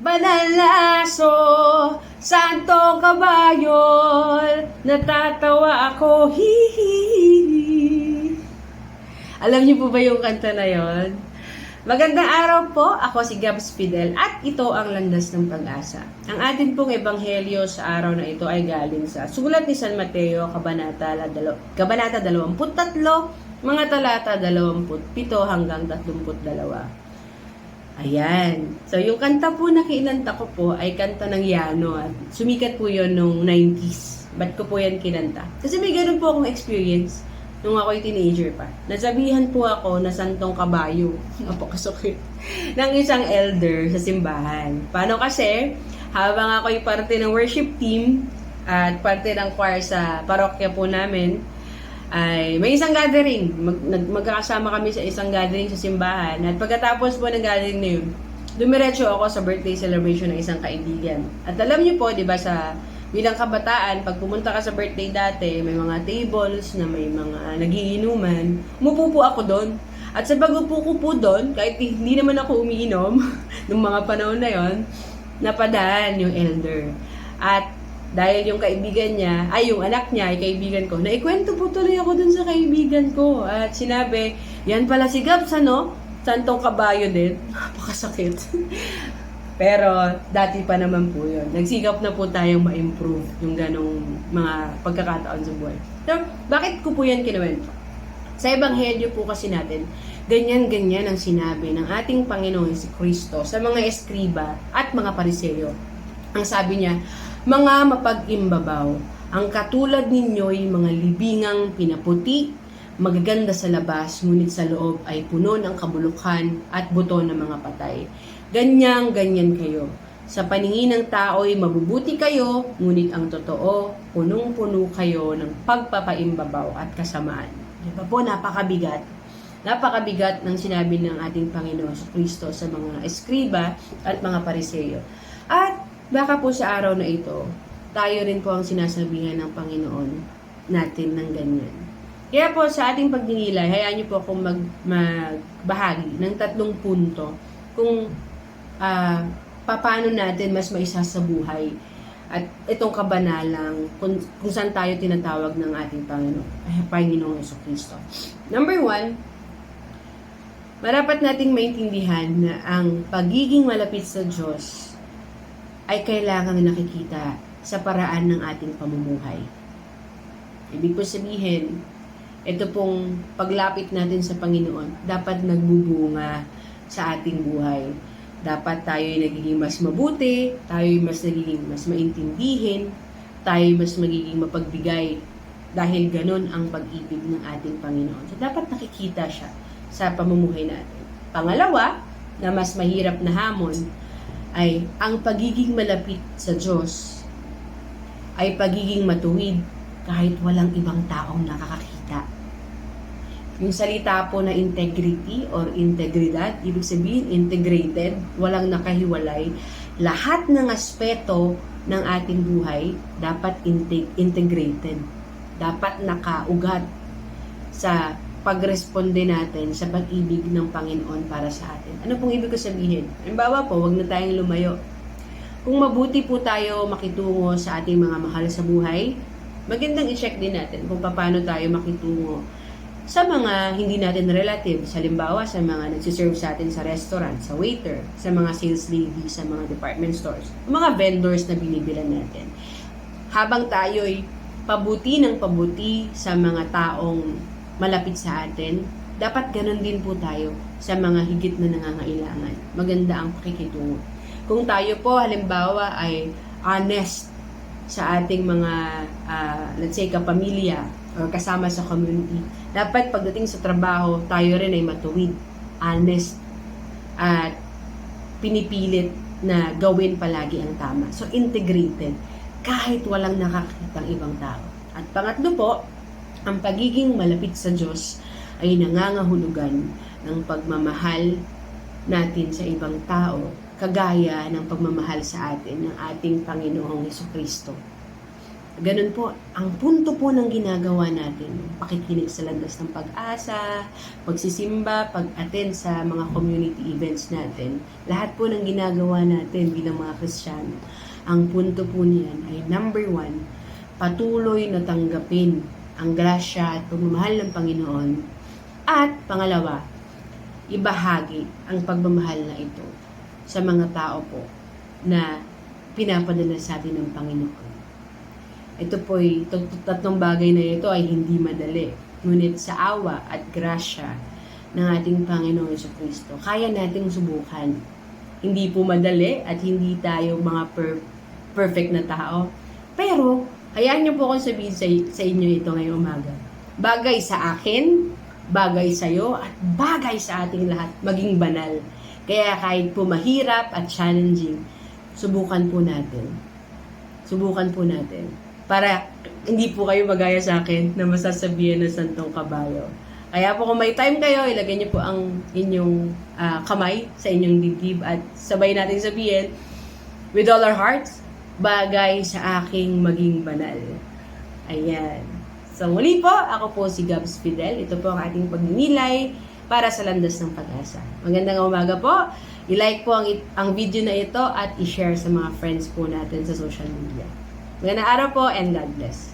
Banal na aso, santong kabayol, natatawa ako, hihihi. Alam niyo po ba yung kanta na yon? Magandang araw po, ako si Gabs Fidel at ito ang Landas ng Pag-asa. Ang atin pong ebanghelyo sa araw na ito ay galing sa sulat ni San Mateo, Kabanata, Dalo- Kabanata 23, mga talata 27 hanggang 32. Ayan. So, yung kanta po na kinanta ko po ay kanta ng Yano. At sumikat po yon nung 90s. Ba't ko po yan kinanta? Kasi may ganun po akong experience nung ako'y teenager pa. Nasabihan po ako na santong kabayo. Napakasakit. ng isang elder sa simbahan. Paano kasi, habang ako'y parte ng worship team at parte ng choir sa parokya po namin, ay may isang gathering. Mag, nag, magkakasama kami sa isang gathering sa simbahan. At pagkatapos po ng gathering na yun, dumiretso ako sa birthday celebration ng isang kaibigan. At alam niyo po, di ba, sa bilang kabataan, pag pumunta ka sa birthday dati, may mga tables na may mga nagiinuman, umupo po ako doon. At sa bagupo ko po doon, kahit hindi naman ako umiinom, nung mga panahon na yon, napadaan yung elder. At dahil yung kaibigan niya, ay yung anak niya ay kaibigan ko, naikwento po tuloy ako dun sa kaibigan ko. At sinabi, yan pala si Gabs, ano? Santong kabayo din. Napakasakit. Pero dati pa naman po yun. Nagsikap na po tayong ma-improve yung ganong mga pagkakataon sa buhay. So, bakit ko po yan kinuwento? Sa Ebanghelyo po kasi natin, ganyan-ganyan ang sinabi ng ating Panginoon si Kristo sa mga eskriba at mga pariseyo. Ang sabi niya, mga mapag-imbabaw, ang katulad ninyo'y mga libingang pinaputi, magaganda sa labas, ngunit sa loob ay puno ng kabulukan at buto ng mga patay. Ganyang ganyan kayo. Sa paningin ng tao'y mabubuti kayo, ngunit ang totoo, punong-puno kayo ng pagpapaimbabaw at kasamaan. Di ba po, napakabigat. Napakabigat ng sinabi ng ating Panginoon sa Kristo sa mga eskriba at mga pariseyo. At baka po sa araw na ito, tayo rin po ang sinasabihan ng Panginoon natin ng ganyan. Kaya po sa ating pagdingilay, hayaan niyo po akong mag, magbahagi ng tatlong punto kung ah paano natin mas maisasabuhay at itong kabanalang kung, kung saan tayo tinatawag ng ating Panginoon, ay Panginoong Yeso Kristo. Number one, marapat nating maintindihan na ang pagiging malapit sa Diyos ay kailangang nakikita sa paraan ng ating pamumuhay. Ibig po sabihin, ito pong paglapit natin sa Panginoon, dapat nagbubunga sa ating buhay. Dapat tayo ay nagiging mas mabuti, tayo ay mas nagiging mas maintindihin, tayo ay mas magiging mapagbigay dahil ganun ang pag-ibig ng ating Panginoon. So, dapat nakikita siya sa pamumuhay natin. Pangalawa, na mas mahirap na hamon, ay ang pagiging malapit sa Diyos ay pagiging matuwid kahit walang ibang taong nakakakita. Yung salita po na integrity or integridad, ibig sabihin integrated, walang nakahiwalay. Lahat ng aspeto ng ating buhay dapat inte- integrated. Dapat nakaugat sa pagresponde natin sa pag-ibig ng Panginoon para sa atin. Ano pong ibig ko sabihin? Halimbawa po, wag na tayong lumayo. Kung mabuti po tayo makitungo sa ating mga mahal sa buhay, magandang i-check din natin kung paano tayo makitungo sa mga hindi natin relatives, halimbawa sa mga nagsiserve sa atin sa restaurant, sa waiter, sa mga sales lady, sa mga department stores, mga vendors na binibilan natin. Habang tayo'y pabuti ng pabuti sa mga taong malapit sa atin, dapat ganun din po tayo sa mga higit na nangangailangan. Maganda ang pakikitungo. Kung tayo po, halimbawa, ay honest sa ating mga, ah, let's say, kapamilya or kasama sa community, dapat pagdating sa trabaho, tayo rin ay matuwid, honest, at pinipilit na gawin palagi ang tama. So, integrated, kahit walang nakakitang ibang tao. At pangatlo po, ang pagiging malapit sa Diyos ay nangangahulugan ng pagmamahal natin sa ibang tao, kagaya ng pagmamahal sa atin ng ating Panginoong Heso Kristo. Ganun po, ang punto po ng ginagawa natin, pakikinig sa landas ng pag-asa, pagsisimba, pag-attend sa mga community events natin, lahat po ng ginagawa natin bilang mga Kristiyano, ang punto po niyan ay number one, patuloy na tanggapin ang grasya at pagmamahal ng Panginoon. At pangalawa, ibahagi ang pagmamahal na ito sa mga tao po na pinapadala sa atin ng Panginoon. Ito po ay, tatlong bagay na ito ay hindi madali. Ngunit sa awa at grasya ng ating Panginoon sa Kristo, kaya nating subukan. Hindi po madali at hindi tayo mga per- perfect na tao. Pero, hayaan niyo po akong sabihin sa, sa inyo ito ngayong umaga. Bagay sa akin, bagay sa iyo, at bagay sa ating lahat, maging banal. Kaya kahit po mahirap at challenging, subukan po natin. Subukan po natin. Para hindi po kayo magaya sa akin na masasabihan ng santong kabayo. Kaya po kung may time kayo, ilagay niyo po ang inyong ah, kamay sa inyong dibdib at sabay natin sabihin, with all our hearts, bagay sa aking maging banal. Ayan. So muli po, ako po si Gabs Fidel. Ito po ang ating pagninilay para sa landas ng pag-asa. Magandang umaga po. I-like po ang, ang video na ito at i-share sa mga friends po natin sa social media. Magandang araw po and God bless.